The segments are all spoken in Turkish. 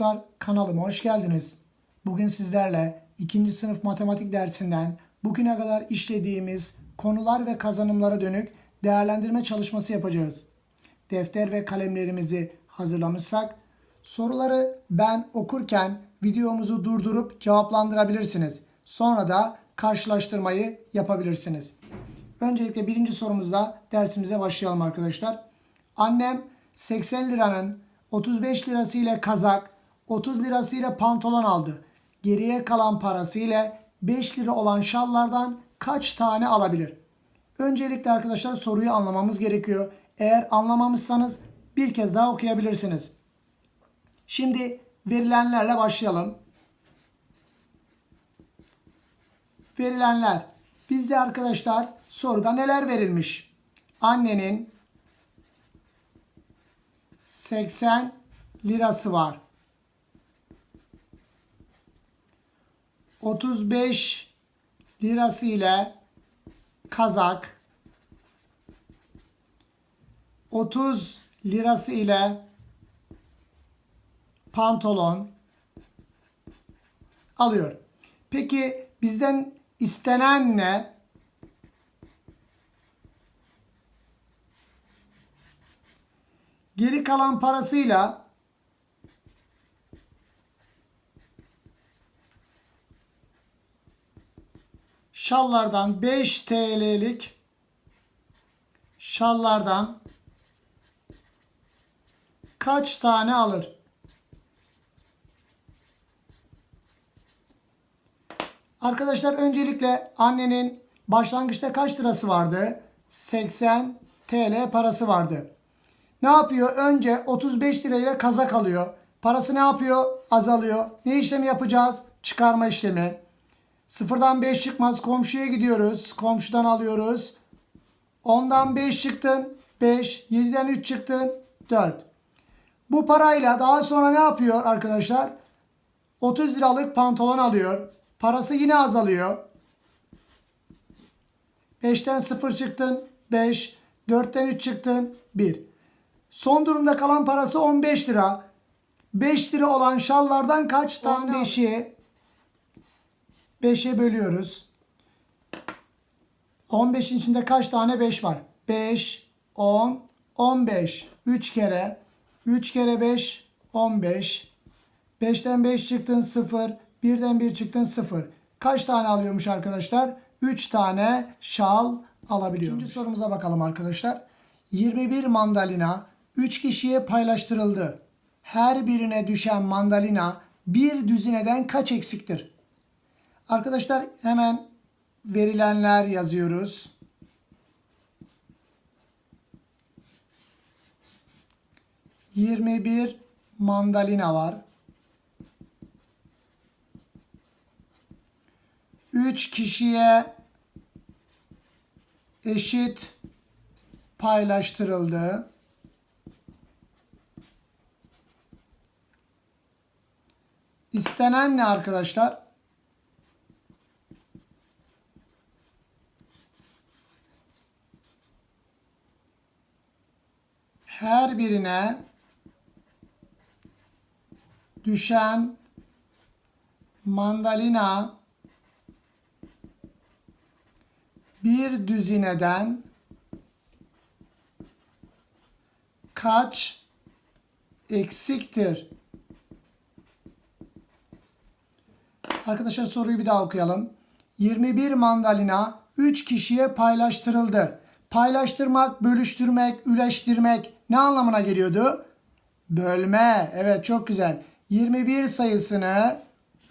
çocuklar kanalıma hoş geldiniz. Bugün sizlerle 2. sınıf matematik dersinden bugüne kadar işlediğimiz konular ve kazanımlara dönük değerlendirme çalışması yapacağız. Defter ve kalemlerimizi hazırlamışsak soruları ben okurken videomuzu durdurup cevaplandırabilirsiniz. Sonra da karşılaştırmayı yapabilirsiniz. Öncelikle birinci sorumuzda dersimize başlayalım arkadaşlar. Annem 80 liranın 35 lirası ile kazak, 30 lirası ile pantolon aldı. Geriye kalan parası ile 5 lira olan şallardan kaç tane alabilir? Öncelikle arkadaşlar soruyu anlamamız gerekiyor. Eğer anlamamışsanız bir kez daha okuyabilirsiniz. Şimdi verilenlerle başlayalım. Verilenler. Bizde arkadaşlar soruda neler verilmiş? Annenin 80 lirası var. 35 lirası ile kazak 30 lirası ile pantolon alıyor. Peki bizden istenen ne? Geri kalan parasıyla şallardan 5 TL'lik şallardan kaç tane alır? Arkadaşlar öncelikle annenin başlangıçta kaç lirası vardı? 80 TL parası vardı. Ne yapıyor? Önce 35 lirayla kazak alıyor. Parası ne yapıyor? Azalıyor. Ne işlemi yapacağız? Çıkarma işlemi. Sıfırdan 5 çıkmaz. Komşuya gidiyoruz. Komşudan alıyoruz. 10'dan 5 çıktın. 5. 7'den 3 çıktın. 4. Bu parayla daha sonra ne yapıyor arkadaşlar? 30 liralık pantolon alıyor. Parası yine azalıyor. 5'ten 0 çıktın. 5. 4'ten 3 çıktın. 1. Son durumda kalan parası 15 lira. 5 lira olan şallardan kaç tane? 15'i 5'e bölüyoruz. 15'in içinde kaç tane 5 var? 5, 10, 15. 3 kere. 3 kere 5, 15. 5'ten 5 çıktın 0. 1'den 1 çıktın 0. Kaç tane alıyormuş arkadaşlar? 3 tane şal alabiliyor. İkinci sorumuza bakalım arkadaşlar. 21 mandalina 3 kişiye paylaştırıldı. Her birine düşen mandalina bir düzineden kaç eksiktir? Arkadaşlar hemen verilenler yazıyoruz. Yirmi bir mandalina var. Üç kişiye eşit paylaştırıldı. İstenen ne arkadaşlar? Her birine düşen mandalina bir düzineden kaç eksiktir? Arkadaşlar soruyu bir daha okuyalım. 21 mandalina 3 kişiye paylaştırıldı. Paylaştırmak, bölüştürmek, üleştirmek ne anlamına geliyordu? Bölme. Evet çok güzel. 21 sayısını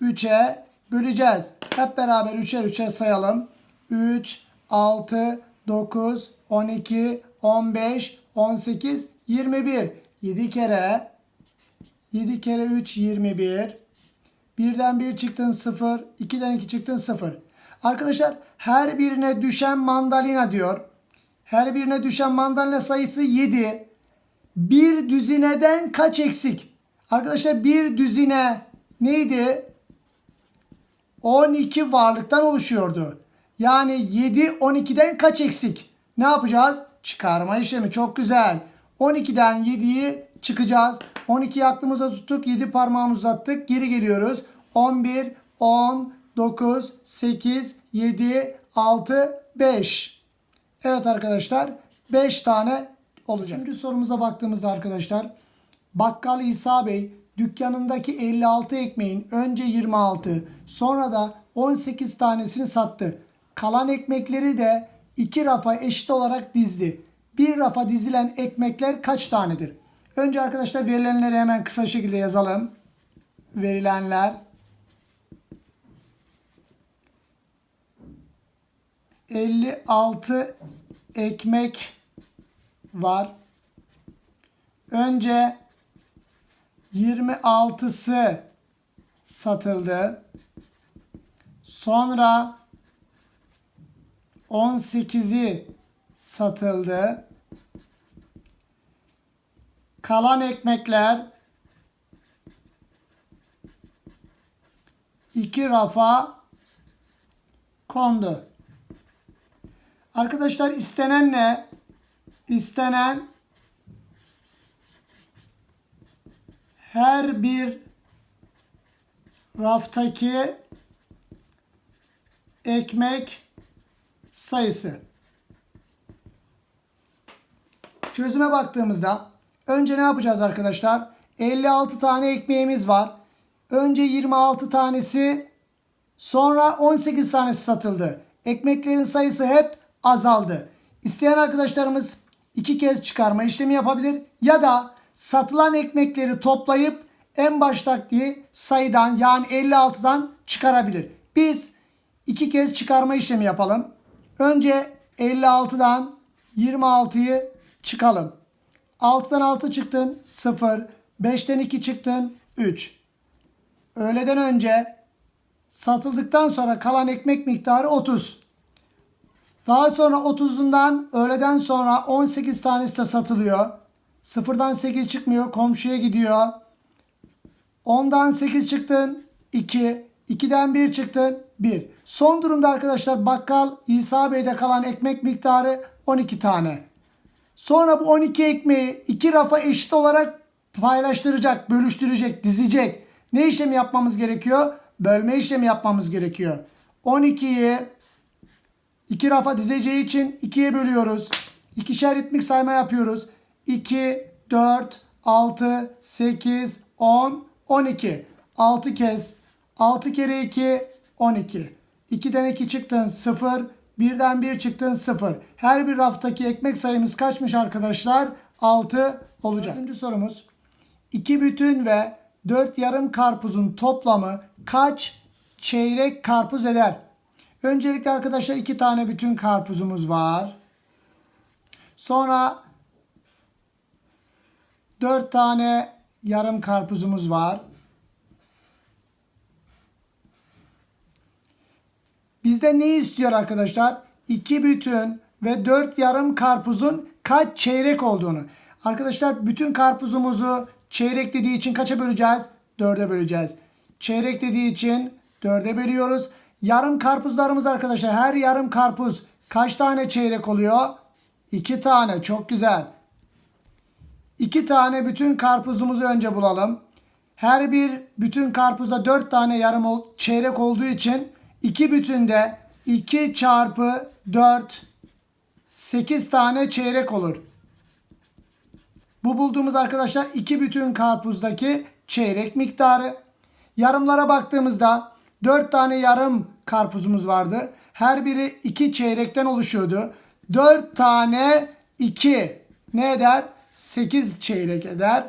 3'e böleceğiz. Hep beraber 3'er 3'er sayalım. 3, 6, 9, 12, 15, 18, 21. 7 kere 7 kere 3 21. Birden 1 çıktın 0. 2'den 2 çıktın 0. Arkadaşlar her birine düşen mandalina diyor. Her birine düşen mandalina sayısı 7. Bir düzineden kaç eksik? Arkadaşlar bir düzine neydi? 12 varlıktan oluşuyordu. Yani 7 12'den kaç eksik? Ne yapacağız? Çıkarma işlemi çok güzel. 12'den 7'yi çıkacağız. 12'yi aklımıza tuttuk. 7 parmağımızı uzattık. Geri geliyoruz. 11, 10, 9, 8, 7, 6, 5. Evet arkadaşlar 5 tane olacak. Üçüncü sorumuza baktığımızda arkadaşlar Bakkal İsa Bey dükkanındaki 56 ekmeğin önce 26 sonra da 18 tanesini sattı. Kalan ekmekleri de iki rafa eşit olarak dizdi. Bir rafa dizilen ekmekler kaç tanedir? Önce arkadaşlar verilenleri hemen kısa şekilde yazalım. Verilenler 56 ekmek var. Önce 26'sı satıldı. Sonra 18'i satıldı. Kalan ekmekler iki rafa kondu. Arkadaşlar istenen ne? İstenen her bir raftaki ekmek sayısı. Çözüme baktığımızda önce ne yapacağız arkadaşlar? 56 tane ekmeğimiz var. Önce 26 tanesi sonra 18 tanesi satıldı. Ekmeklerin sayısı hep azaldı. İsteyen arkadaşlarımız iki kez çıkarma işlemi yapabilir ya da satılan ekmekleri toplayıp en baştaki sayıdan yani 56'dan çıkarabilir. Biz iki kez çıkarma işlemi yapalım. Önce 56'dan 26'yı çıkalım. 6'dan 6 çıktın 0. 5'ten 2 çıktın 3. Öğleden önce satıldıktan sonra kalan ekmek miktarı 30. Daha sonra 30'undan öğleden sonra 18 tanesi de satılıyor. 0'dan 8 çıkmıyor. Komşuya gidiyor. 10'dan 8 çıktın. 2. 2'den 1 çıktın. 1. Son durumda arkadaşlar bakkal İsa Bey'de kalan ekmek miktarı 12 tane. Sonra bu 12 ekmeği iki rafa eşit olarak paylaştıracak, bölüştürecek, dizecek. Ne işlemi yapmamız gerekiyor? Bölme işlemi yapmamız gerekiyor. 12'yi iki rafa dizeceği için 2'ye bölüyoruz. İkişer ritmik sayma yapıyoruz. 2, 4, 6, 8, 10, 12. 6 kez. 6 kere 2, 12. 2'den 2 çıktın 0. 1'den 1 çıktın 0. Her bir raftaki ekmek sayımız kaçmış arkadaşlar? 6 olacak. Dördüncü sorumuz. 2 bütün ve 4 yarım karpuzun toplamı kaç çeyrek karpuz eder? Öncelikle arkadaşlar 2 tane bütün karpuzumuz var. Sonra 4 tane yarım karpuzumuz var. Bizde ne istiyor arkadaşlar? 2 bütün ve 4 yarım karpuzun kaç çeyrek olduğunu. Arkadaşlar bütün karpuzumuzu çeyrek dediği için kaça böleceğiz? 4'e böleceğiz. Çeyrek dediği için 4'e bölüyoruz. Yarım karpuzlarımız arkadaşlar her yarım karpuz kaç tane çeyrek oluyor? 2 tane çok güzel. 2 tane bütün karpuzumuzu önce bulalım. Her bir bütün karpuzda 4 tane yarım ol, çeyrek olduğu için 2 bütünde 2 çarpı 4 8 tane çeyrek olur. Bu bulduğumuz arkadaşlar 2 bütün karpuzdaki çeyrek miktarı. Yarımlara baktığımızda 4 tane yarım karpuzumuz vardı. Her biri 2 çeyrekten oluşuyordu. 4 tane 2 ne eder? 8 çeyrek eder.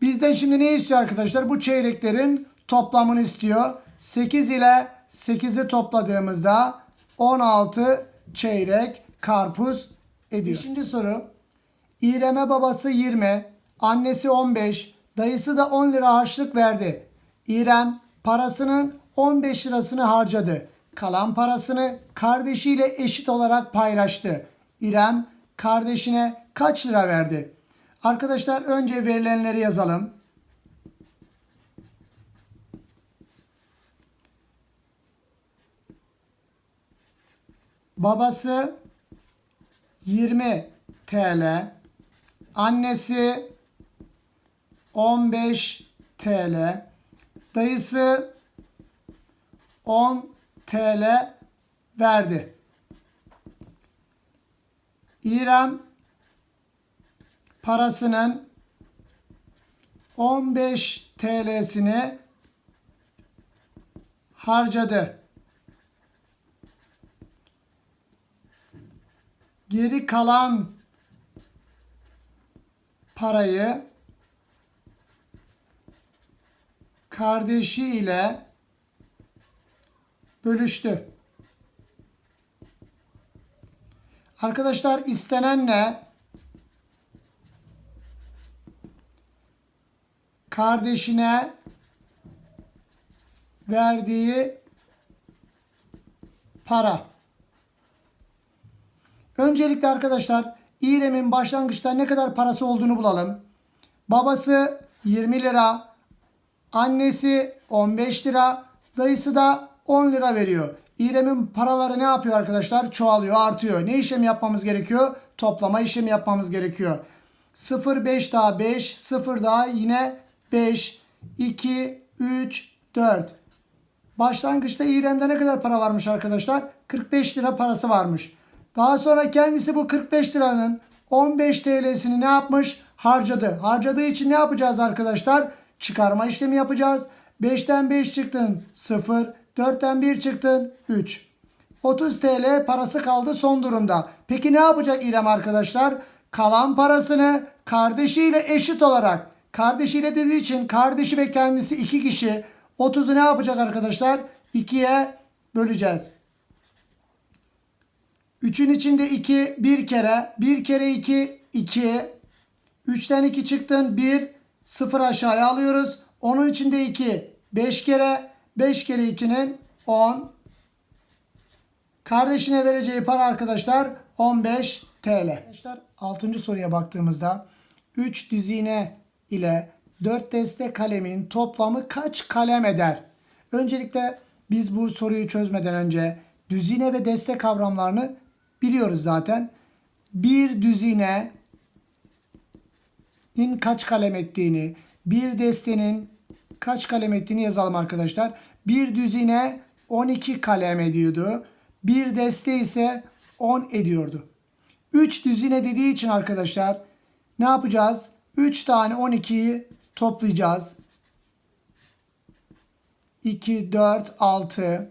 Bizden şimdi ne istiyor arkadaşlar? Bu çeyreklerin toplamını istiyor. 8 ile 8'i topladığımızda 16 çeyrek karpuz ediyor. Beşinci soru. İrem'e babası 20, annesi 15, dayısı da 10 lira harçlık verdi. İrem parasının 15 lirasını harcadı. Kalan parasını kardeşiyle eşit olarak paylaştı. İrem kardeşine kaç lira verdi? Arkadaşlar önce verilenleri yazalım. Babası 20 TL, annesi 15 TL. Dayısı 10 TL verdi. İrem parasının 15 TL'sini harcadı. Geri kalan parayı kardeşi ile bölüştü. Arkadaşlar istenen ne? Kardeşine verdiği para. Öncelikle arkadaşlar İrem'in başlangıçta ne kadar parası olduğunu bulalım. Babası 20 lira, annesi 15 lira, dayısı da 10 lira veriyor. İrem'in paraları ne yapıyor arkadaşlar? Çoğalıyor, artıyor. Ne işlemi yapmamız gerekiyor? Toplama işlemi yapmamız gerekiyor. 0 5 daha 5, 0 daha yine 5, 2, 3, 4. Başlangıçta İrem'de ne kadar para varmış arkadaşlar? 45 lira parası varmış. Daha sonra kendisi bu 45 liranın 15 TL'sini ne yapmış? Harcadı. Harcadığı için ne yapacağız arkadaşlar? Çıkarma işlemi yapacağız. 5'ten 5 çıktın 0. 4'ten 1 çıktın 3. 30 TL parası kaldı son durumda. Peki ne yapacak İrem arkadaşlar? Kalan parasını kardeşiyle eşit olarak kardeşiyle dediği için kardeşi ve kendisi iki kişi 30'u ne yapacak arkadaşlar? 2'ye böleceğiz. 3'ün içinde 2 bir kere. 1 kere 2 2. 3'ten 2 çıktın 1. 0 aşağıya alıyoruz. Onun içinde 2 5 kere. 5 kere 2'nin 10. Kardeşine vereceği para arkadaşlar 15 TL. Arkadaşlar 6. soruya baktığımızda 3 düzine ile 4 deste kalemin toplamı kaç kalem eder? Öncelikle biz bu soruyu çözmeden önce düzine ve deste kavramlarını biliyoruz zaten. Bir düzinenin kaç kalem ettiğini, bir destenin kaç kalem ettiğini yazalım arkadaşlar. Bir düzine 12 kalem ediyordu. Bir deste ise 10 ediyordu. 3 düzine dediği için arkadaşlar ne yapacağız? 3 tane 12'yi toplayacağız. 2, 4, 6,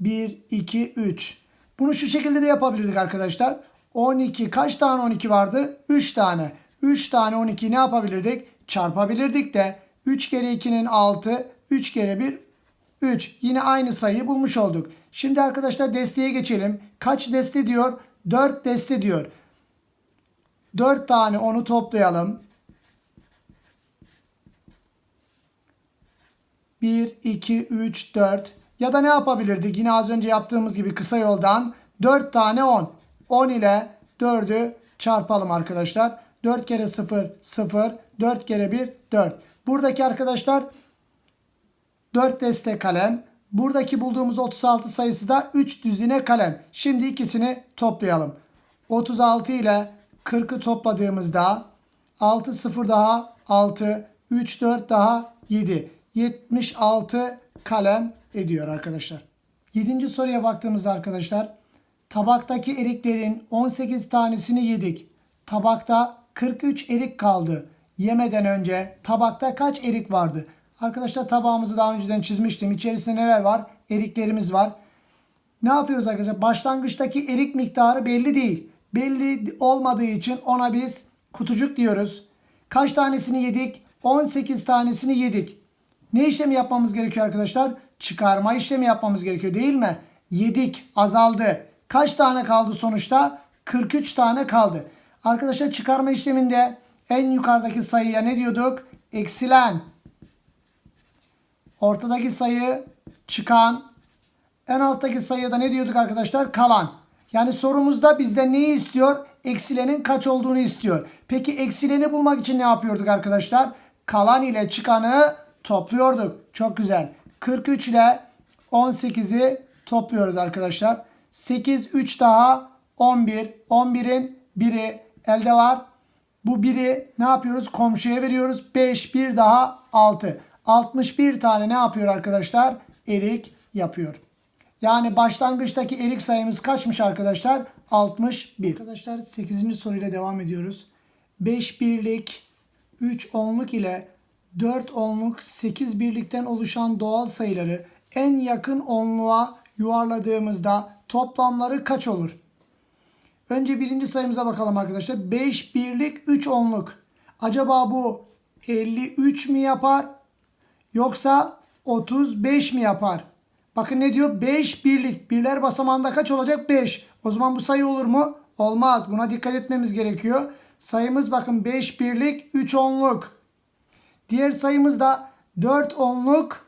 1, 2, 3. Bunu şu şekilde de yapabilirdik arkadaşlar. 12 kaç tane 12 vardı? 3 tane. 3 tane 12 ne yapabilirdik? Çarpabilirdik de 3 kere 2'nin 6, 3 kere 1 3. Yine aynı sayıyı bulmuş olduk. Şimdi arkadaşlar desteye geçelim. Kaç deste diyor? 4 deste diyor. 4 tane onu toplayalım. 1, 2, 3, 4. Ya da ne yapabilirdik? Yine az önce yaptığımız gibi kısa yoldan 4 tane 10. 10 ile 4'ü çarpalım arkadaşlar. 4 kere 0, 0. 4 kere 1, 4. Buradaki arkadaşlar 4 deste kalem. Buradaki bulduğumuz 36 sayısı da 3 düzine kalem. Şimdi ikisini toplayalım. 36 ile 40'ı topladığımızda 6 0 daha 6, 3 4 daha 7. 76 kalem ediyor arkadaşlar. 7. soruya baktığımızda arkadaşlar tabaktaki eriklerin 18 tanesini yedik. Tabakta 43 erik kaldı. Yemeden önce tabakta kaç erik vardı? Arkadaşlar tabağımızı daha önceden çizmiştim. İçerisinde neler var? Eriklerimiz var. Ne yapıyoruz arkadaşlar? Başlangıçtaki erik miktarı belli değil. Belli olmadığı için ona biz kutucuk diyoruz. Kaç tanesini yedik? 18 tanesini yedik. Ne işlemi yapmamız gerekiyor arkadaşlar? Çıkarma işlemi yapmamız gerekiyor değil mi? Yedik, azaldı. Kaç tane kaldı sonuçta? 43 tane kaldı. Arkadaşlar çıkarma işleminde en yukarıdaki sayıya ne diyorduk? Eksilen. Ortadaki sayı çıkan. En alttaki sayıya da ne diyorduk arkadaşlar? Kalan. Yani sorumuzda bizden neyi istiyor? Eksilenin kaç olduğunu istiyor. Peki eksileni bulmak için ne yapıyorduk arkadaşlar? Kalan ile çıkanı topluyorduk. Çok güzel. 43 ile 18'i topluyoruz arkadaşlar. 8, 3 daha 11. 11'in biri elde var. Bu biri ne yapıyoruz? Komşuya veriyoruz. 5 bir daha 6. 61 tane ne yapıyor arkadaşlar? Erik yapıyor. Yani başlangıçtaki erik sayımız kaçmış arkadaşlar? 61. Arkadaşlar 8. soruyla devam ediyoruz. 5 birlik, 3 onluk ile 4 onluk 8 birlikten oluşan doğal sayıları en yakın onluğa yuvarladığımızda toplamları kaç olur? Önce birinci sayımıza bakalım arkadaşlar. 5 birlik 3 onluk. Acaba bu 53 mi yapar? Yoksa 35 mi yapar? Bakın ne diyor? 5 birlik. Birler basamağında kaç olacak? 5. O zaman bu sayı olur mu? Olmaz. Buna dikkat etmemiz gerekiyor. Sayımız bakın 5 birlik 3 onluk. Diğer sayımız da 4 onluk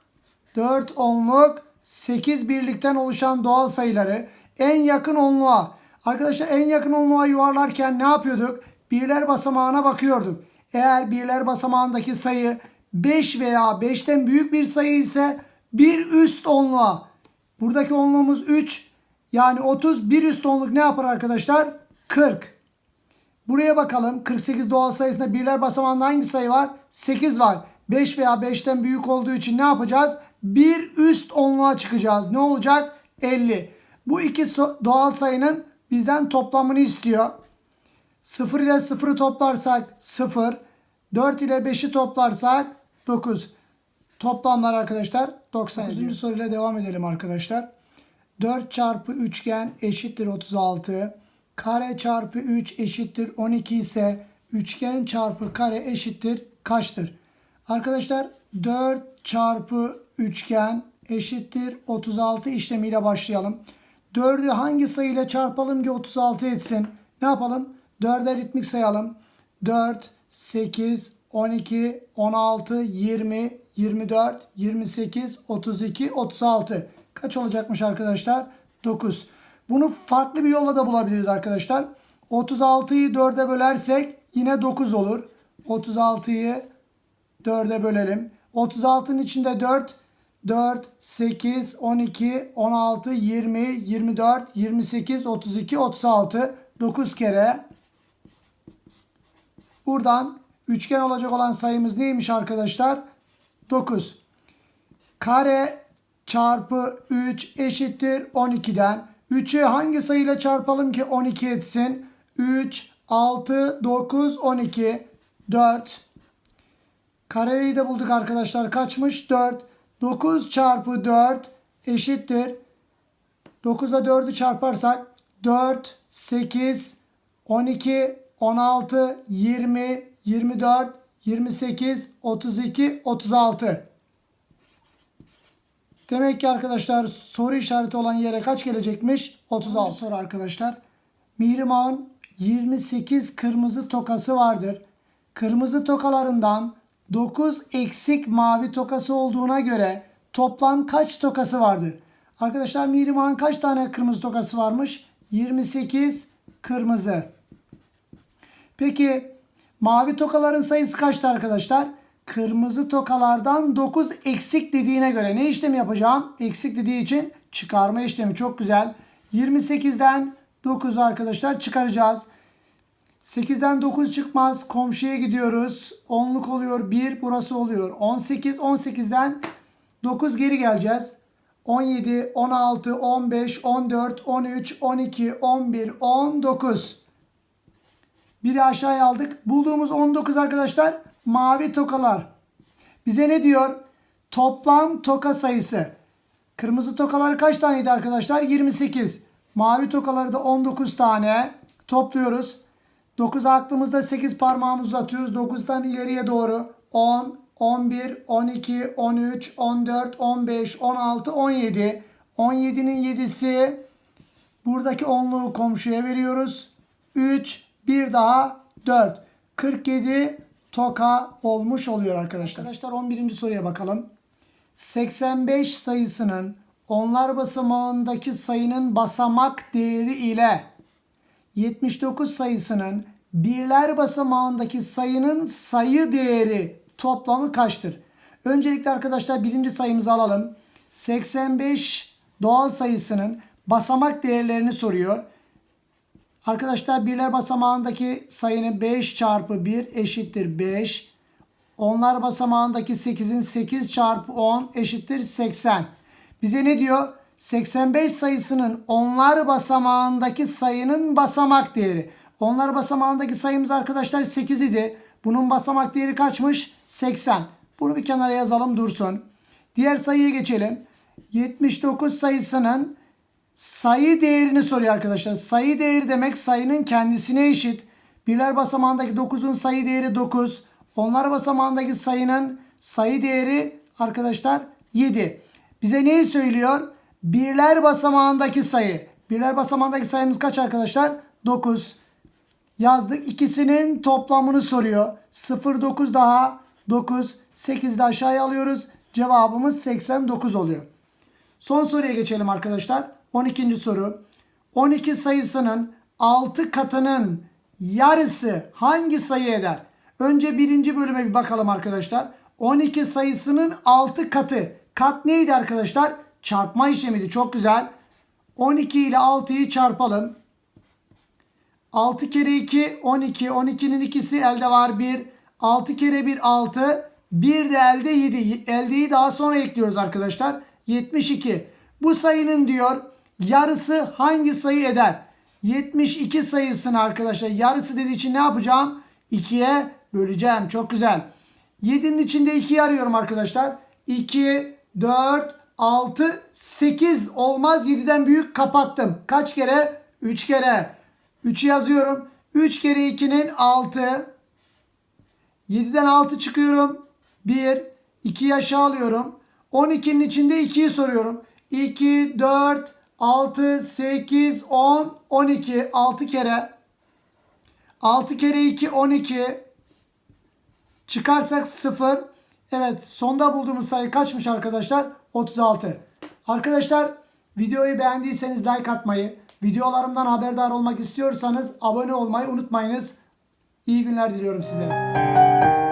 4 onluk 8 birlikten oluşan doğal sayıları en yakın onluğa. Arkadaşlar en yakın onluğa yuvarlarken ne yapıyorduk? Birler basamağına bakıyorduk. Eğer birler basamağındaki sayı 5 veya 5'ten büyük bir sayı ise bir üst onluğa. Buradaki onluğumuz 3. Yani 30 bir üst onluk ne yapar arkadaşlar? 40. Buraya bakalım. 48 doğal sayısında birler basamağında hangi sayı var? 8 var. 5 veya 5'ten büyük olduğu için ne yapacağız? Bir üst onluğa çıkacağız. Ne olacak? 50. Bu iki doğal sayının bizden toplamını istiyor. 0 ile 0'ı toplarsak 0. 4 ile 5'i toplarsak 9. Toplamlar arkadaşlar 99. soruyla devam edelim arkadaşlar. 4 çarpı üçgen eşittir 36. Kare çarpı 3 eşittir 12 ise üçgen çarpı kare eşittir kaçtır? Arkadaşlar 4 çarpı üçgen eşittir 36 işlemiyle başlayalım. 4'ü hangi sayıyla çarpalım ki 36 etsin? Ne yapalım? 4'e ritmik sayalım. 4, 8, 12, 16, 20, 24, 28, 32, 36. Kaç olacakmış arkadaşlar? 9. Bunu farklı bir yolla da bulabiliriz arkadaşlar. 36'yı 4'e bölersek yine 9 olur. 36'yı 4'e bölelim. 36'nın içinde 4, 4, 8, 12, 16, 20, 24, 28, 32, 36. 9 kere. Buradan üçgen olacak olan sayımız neymiş arkadaşlar? 9. Kare çarpı 3 eşittir 12'den. 3'ü hangi sayıyla çarpalım ki 12 etsin? 3, 6, 9, 12, 4. Kareyi de bulduk arkadaşlar. Kaçmış? 4. 9 çarpı 4 eşittir. 9'a 4'ü çarparsak 4, 8, 12, 16, 20, 24, 28, 32, 36. Demek ki arkadaşlar soru işareti olan yere kaç gelecekmiş? 36 soru arkadaşlar. Mihrimah'ın 28 kırmızı tokası vardır. Kırmızı tokalarından 9 eksik mavi tokası olduğuna göre toplam kaç tokası vardır? Arkadaşlar Mihrimah'ın kaç tane kırmızı tokası varmış? 28 kırmızı. Peki mavi tokaların sayısı kaçtı arkadaşlar? Kırmızı tokalardan 9 eksik dediğine göre ne işlemi yapacağım? Eksik dediği için çıkarma işlemi çok güzel. 28'den 9 arkadaşlar çıkaracağız. 8'den 9 çıkmaz. Komşuya gidiyoruz. 10'luk oluyor. 1 burası oluyor. 18. 18'den 9 geri geleceğiz. 17, 16, 15, 14, 13, 12, 11, 19. Biri aşağıya aldık. Bulduğumuz 19 arkadaşlar mavi tokalar. Bize ne diyor? Toplam toka sayısı. Kırmızı tokalar kaç taneydi arkadaşlar? 28. Mavi tokaları da 19 tane. Topluyoruz. 9 aklımızda 8 parmağımızı uzatıyoruz. 9'dan ileriye doğru 10, 11, 12, 13, 14, 15, 16, 17. 17'nin 7'si buradaki onluğu komşuya veriyoruz. 3, bir daha 4. 47 toka olmuş oluyor arkadaşlar. Arkadaşlar 11. soruya bakalım. 85 sayısının onlar basamağındaki sayının basamak değeri ile 79 sayısının birler basamağındaki sayının sayı değeri toplamı kaçtır? Öncelikle arkadaşlar birinci sayımızı alalım. 85 doğal sayısının basamak değerlerini soruyor. Arkadaşlar birler basamağındaki sayının 5 çarpı 1 eşittir 5. Onlar basamağındaki 8'in 8 çarpı 10 eşittir 80. Bize ne diyor? 85 sayısının onlar basamağındaki sayının basamak değeri. Onlar basamağındaki sayımız arkadaşlar 8 idi. Bunun basamak değeri kaçmış? 80. Bunu bir kenara yazalım dursun. Diğer sayıya geçelim. 79 sayısının sayı değerini soruyor arkadaşlar. Sayı değeri demek sayının kendisine eşit. Birler basamağındaki 9'un sayı değeri 9. Onlar basamağındaki sayının sayı değeri arkadaşlar 7. Bize neyi söylüyor? Birler basamağındaki sayı. Birler basamağındaki sayımız kaç arkadaşlar? 9. Yazdık. İkisinin toplamını soruyor. 0 9 daha 9. 8 de aşağıya alıyoruz. Cevabımız 89 oluyor. Son soruya geçelim arkadaşlar. 12. soru. 12 sayısının 6 katının yarısı hangi sayı eder? Önce birinci bölüme bir bakalım arkadaşlar. 12 sayısının 6 katı. Kat neydi arkadaşlar? Çarpma işlemiydi. Çok güzel. 12 ile 6'yı çarpalım. 6 kere 2 12. 12'nin ikisi elde var 1. 6 kere 1 6. 1 de elde 7. Eldeyi daha sonra ekliyoruz arkadaşlar. 72. Bu sayının diyor yarısı hangi sayı eder? 72 sayısını arkadaşlar yarısı dediği için ne yapacağım? 2'ye böleceğim. Çok güzel. 7'nin içinde 2'yi arıyorum arkadaşlar. 2, 4, 6, 8 olmaz. 7'den büyük kapattım. Kaç kere? 3 kere. 3'ü yazıyorum. 3 kere 2'nin 6. 7'den 6 çıkıyorum. 1. 2'yi aşağı alıyorum. 12'nin içinde 2'yi soruyorum. 2, 4, 6, 8, 10, 12. 6 kere. 6 kere 2, 12. Çıkarsak 0. Evet sonda bulduğumuz sayı kaçmış arkadaşlar? 36. Arkadaşlar videoyu beğendiyseniz like atmayı, videolarımdan haberdar olmak istiyorsanız abone olmayı unutmayınız. İyi günler diliyorum sizlere.